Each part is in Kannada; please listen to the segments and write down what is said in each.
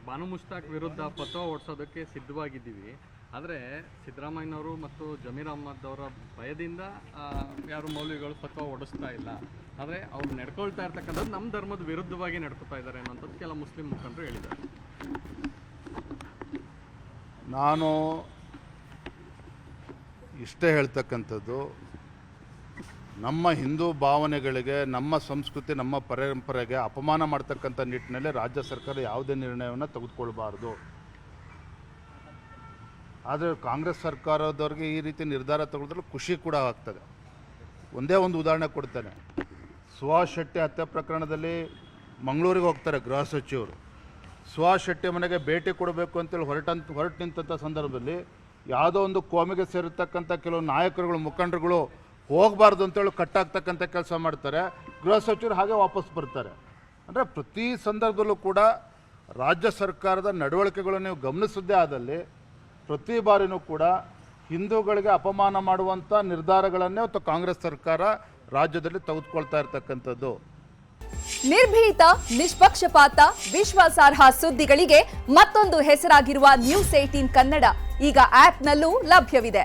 ಸರ್ ಬಾನು ಮುಷ್ತಾಕ್ ವಿರುದ್ಧ ಪತ್ವ ಓಡಿಸೋದಕ್ಕೆ ಸಿದ್ಧವಾಗಿದ್ದೀವಿ. ಆದರೆ ಸಿದ್ದರಾಮಯ್ಯನವರು ಮತ್ತು ಜಮೀರ್ ಅಹ್ಮದ್ ಅವರ ಭಯದಿಂದ ಯಾರು ಮೌಲ್ಯಗಳು ಪತ್ವ ಓಡಿಸ್ತಾ ಇಲ್ಲ. ಆದರೆ ಅವ್ರು ನಡ್ಕೊಳ್ತಾ ಇರ್ತಕ್ಕಂಥದ್ದು ನಮ್ಮ ಧರ್ಮದ ವಿರುದ್ಧವಾಗಿ ನಡ್ಕೊತಾ ಇದ್ದಾರೆ ಅನ್ನೋಂಥದ್ದು ಕೆಲ ಮುಸ್ಲಿಂ ಮುಖಂಡರು ಹೇಳಿದ್ದಾರೆ. ನಾನು ಇಷ್ಟೇ ಹೇಳ್ತಕ್ಕಂಥದ್ದು ನಮ್ಮ ಹಿಂದೂ ಭಾವನೆಗಳಿಗೆ, ನಮ್ಮ ಸಂಸ್ಕೃತಿ, ನಮ್ಮ ಪರಂಪರೆಗೆ ಅಪಮಾನ ಮಾಡ್ತಕ್ಕಂಥ ನಿಟ್ಟಿನಲ್ಲಿ ರಾಜ್ಯ ಸರ್ಕಾರ ಯಾವುದೇ ನಿರ್ಣಯವನ್ನು ತೆಗೆದುಕೊಳ್ಬಾರ್ದು. ಆದರೆ ಕಾಂಗ್ರೆಸ್ ಸರ್ಕಾರದವ್ರಿಗೆ ಈ ರೀತಿ ನಿರ್ಧಾರ ತಗೊಳಿದ್ರೆ ಖುಷಿ ಕೂಡ ಆಗ್ತದೆ. ಒಂದೇ ಒಂದು ಉದಾಹರಣೆ ಕೊಡ್ತೇನೆ. ಸುಹಾಸ್ ಶೆಟ್ಟಿ ಹತ್ಯೆ ಪ್ರಕರಣದಲ್ಲಿ ಮಂಗಳೂರಿಗೆ ಹೋಗ್ತಾರೆ ಗೃಹ ಸಚಿವರು. ಸುಹಾಸ್ ಶೆಟ್ಟಿ ಮನೆಗೆ ಭೇಟಿ ಕೊಡಬೇಕು ಅಂತೇಳಿ ಹೊರಟಂತ, ಹೊರಟು ನಿಂತಹ ಸಂದರ್ಭದಲ್ಲಿ ಯಾವುದೋ ಒಂದು ಕೋಮಿಗೆ ಸೇರಿರ್ತಕ್ಕಂಥ ಕೆಲವು ನಾಯಕರುಗಳು, ಮುಖಂಡರುಗಳು ಹೋಗಬಾರ್ದು ಅಂತೇಳಿ ಕಟ್ಟಾಗ್ತಕ್ಕಂಥ ಕೆಲಸ ಮಾಡ್ತಾರೆ. ಗೃಹ ಸಚಿವರು ಹಾಗೆ ವಾಪಸ್ ಬರ್ತಾರೆ. ಅಂದರೆ ಪ್ರತಿ ಸಂದರ್ಭದಲ್ಲೂ ಕೂಡ ರಾಜ್ಯ ಸರ್ಕಾರದ ನಡವಳಿಕೆಗಳನ್ನು ನೀವು ಗಮನಿಸದೇ ಆದಲ್ಲಿ ಪ್ರತಿ ಬಾರಿನೂ ಕೂಡ ಹಿಂದೂಗಳಿಗೆ ಅಪಮಾನ ಮಾಡುವಂಥ ನಿರ್ಧಾರಗಳನ್ನೇ ಅಥವಾ ಕಾಂಗ್ರೆಸ್ ಸರ್ಕಾರ ರಾಜ್ಯದಲ್ಲಿ ತೆಗೆದುಕೊಳ್ತಾ ಇರತಕ್ಕಂಥದ್ದು. ನಿರ್ಭೀತ, ನಿಷ್ಪಕ್ಷಪಾತ, ವಿಶ್ವಾಸಾರ್ಹ ಸುದ್ದಿಗಳಿಗೆ ಮತ್ತೊಂದು ಹೆಸರಾಗಿರುವ ನ್ಯೂಸ್ ಏಟೀನ್ ಕನ್ನಡ. ಈಗ ಆಪ್ನಲ್ಲೂ ಲಭ್ಯವಿದೆ.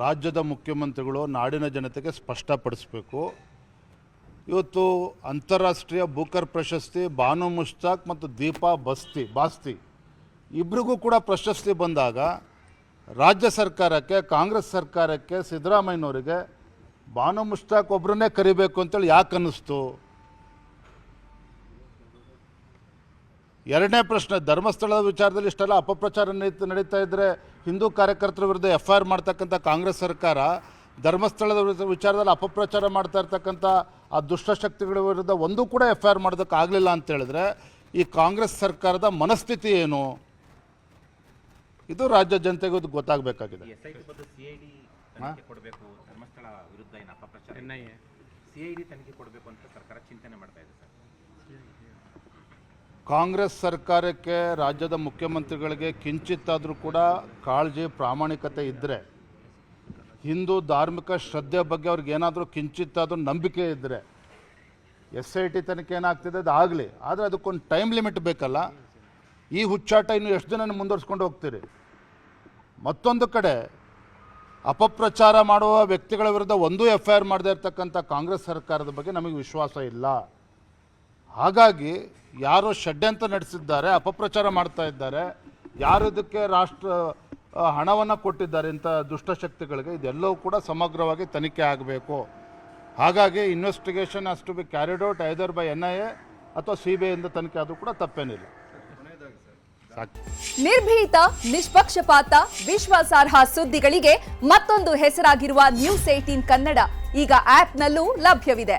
ರಾಜ್ಯದ ಮುಖ್ಯಮಂತ್ರಿಗಳು ನಾಡಿನ ಜನತೆಗೆ ಸ್ಪಷ್ಟಪಡಿಸಬೇಕು. ಇವತ್ತು ಅಂತಾರಾಷ್ಟ್ರೀಯ ಬೂಕರ್ ಪ್ರಶಸ್ತಿ ಬಾನು ಮುಷ್ತಾಕ್ ಮತ್ತು ದೀಪಾ ಬಸ್ತಿ, ಬಾಸ್ತಿ ಇಬ್ಬರಿಗೂ ಕೂಡ ಪ್ರಶಸ್ತಿ ಬಂದಾಗ ರಾಜ್ಯ ಸರ್ಕಾರಕ್ಕೆ, ಕಾಂಗ್ರೆಸ್ ಸರ್ಕಾರಕ್ಕೆ ಸಿದ್ದರಾಮಯ್ಯನವರಿಗೆ ಬಾನು ಮುಷ್ತಾಕ್ ಒಬ್ಬರನ್ನೇ ಕರಿಬೇಕು ಅಂತೇಳಿ ಯಾಕೆ ಅನ್ನಿಸ್ತು ಎರಡನೇ ಪ್ರಶ್ನೆ ಧರ್ಮಸ್ಥಳದ ವಿಚಾರದಲ್ಲಿ ಇಷ್ಟೆಲ್ಲ ಅಪಪ್ರಚಾರ ನಡೀತ ನಡೀತಾ ಇದ್ದರೆ ಹಿಂದೂ ಕಾರ್ಯಕರ್ತರ ವಿರುದ್ಧ ಎಫ್ ಐ ಆರ್ ಮಾಡ್ತಕ್ಕಂಥ ಕಾಂಗ್ರೆಸ್ ಸರ್ಕಾರ ಧರ್ಮಸ್ಥಳದ ವಿರುದ್ಧ- ವಿಚಾರದಲ್ಲಿ ಅಪಪ್ರಚಾರ ಮಾಡ್ತಾ ಇರ್ತಕ್ಕಂಥ ಆ ದುಷ್ಟಶಕ್ತಿಗಳ ವಿರುದ್ಧ ಒಂದೂ ಕೂಡ ಎಫ್ ಐ ಆರ್ ಮಾಡೋದಕ್ಕಾಗಲಿಲ್ಲ ಅಂತ ಹೇಳಿದ್ರೆ ಈ ಕಾಂಗ್ರೆಸ್ ಸರ್ಕಾರದ ಮನಸ್ಥಿತಿ ಏನು? ಇದು ರಾಜ್ಯ ಜನತೆಗೆ ಇದು ಗೊತ್ತಾಗಬೇಕಾಗಿದೆ. ಎಸ್ ಐ ಟಿ ಬದಲು ಸಿ ಐ ಡಿ ತನಿಖೆ ಕೊಡಬೇಕು ಧರ್ಮಸ್ಥಳ ವಿರುದ್ಧ ಏನು ಅಪಪ್ರಚಾರ? N I A. C I D ತನಿಖೆ ಕೊಡಬೇಕು ಅಂತ ಸರ್ಕಾರ ಚಿಂತನೆ ಮಾಡ್ತಾ ಇದೆ ಸರ್. ಕಾಂಗ್ರೆಸ್ ಸರ್ಕಾರಕ್ಕೆ ರಾಜ್ಯದ ಮುಖ್ಯಮಂತ್ರಿಗಳಿಗೆ ಕಿಂಚಿತ್ತಾದರೂ ಕೂಡ ಕಾಳಜಿ, ಪ್ರಾಮಾಣಿಕತೆ ಇದ್ದರೆ ಹಿಂದೂ ಧಾರ್ಮಿಕ ಶ್ರದ್ಧೆ ಬಗ್ಗೆ ಅವ್ರಿಗೆ ಏನಾದರೂ ಕಿಂಚಿತ್ತಾದರೂ ನಂಬಿಕೆ ಇದ್ದರೆ ಎಸ್ ಐ ಟಿ ತನಿಖೆ ಏನಾಗ್ತಿದೆ ಅದು ಆಗಲಿ. ಆದರೆ ಅದಕ್ಕೊಂದು ಟೈಮ್ ಲಿಮಿಟ್ ಬೇಕಲ್ಲ. ಈ ಹುಚ್ಚಾಟ ಇನ್ನು ಎಷ್ಟು ದಿನ ಮುಂದುವರ್ಸ್ಕೊಂಡು ಹೋಗ್ತೀರಿ? ಮತ್ತೊಂದು ಕಡೆ ಅಪಪ್ರಚಾರ ಮಾಡುವ ವ್ಯಕ್ತಿಗಳ ವಿರುದ್ಧ ಒಂದೂ ಎಫ್ ಐ ಆರ್ ಮಾಡದೇ ಇರತಕ್ಕಂಥ ಕಾಂಗ್ರೆಸ್ ಸರ್ಕಾರದ ಬಗ್ಗೆ ನಮಗೆ ವಿಶ್ವಾಸ ಇಲ್ಲ. ಹಾಗಾಗಿ ಯಾರೋ ಷಡ್ಯಂತ್ರ ನಡೆಸಿದ್ದಾರೆ, ಅಪಪ್ರಚಾರ ಮಾಡ್ತಾ ಇದ್ದಾರೆ ಯಾರು ಇದಕ್ಕೆ ರಾಷ್ಟ್ರ ಹಣವನ್ನು ಕೊಟ್ಟಿದ್ದಾರೆ ಇಂಥ ದುಷ್ಟಶಕ್ತಿಗಳಿಗೆ ಇದೆಲ್ಲವೂ ಕೂಡ ಸಮಗ್ರವಾಗಿ ತನಿಖೆ ಆಗಬೇಕು. ಹಾಗಾಗಿ ಇನ್ವೆಸ್ಟಿಗೇಷನ್ ಅಷ್ಟು be carried out either by N I A ಅಥವಾ ಸಿ ಬಿ ಐಯಿಂದ ತನಿಖೆ ಆದರೂ ಕೂಡ ತಪ್ಪೇನಿಲ್ಲ. ನಿರ್ಭೀತ, ನಿಷ್ಪಕ್ಷಪಾತ, ವಿಶ್ವಾಸಾರ್ಹ ಸುದ್ದಿಗಳಿಗೆ ಮತ್ತೊಂದು ಹೆಸರಾಗಿರುವ ನ್ಯೂಸ್ ಏಟೀನ್ ಕನ್ನಡ. ಈಗ ಆಪ್ನಲ್ಲೂ ಲಭ್ಯವಿದೆ.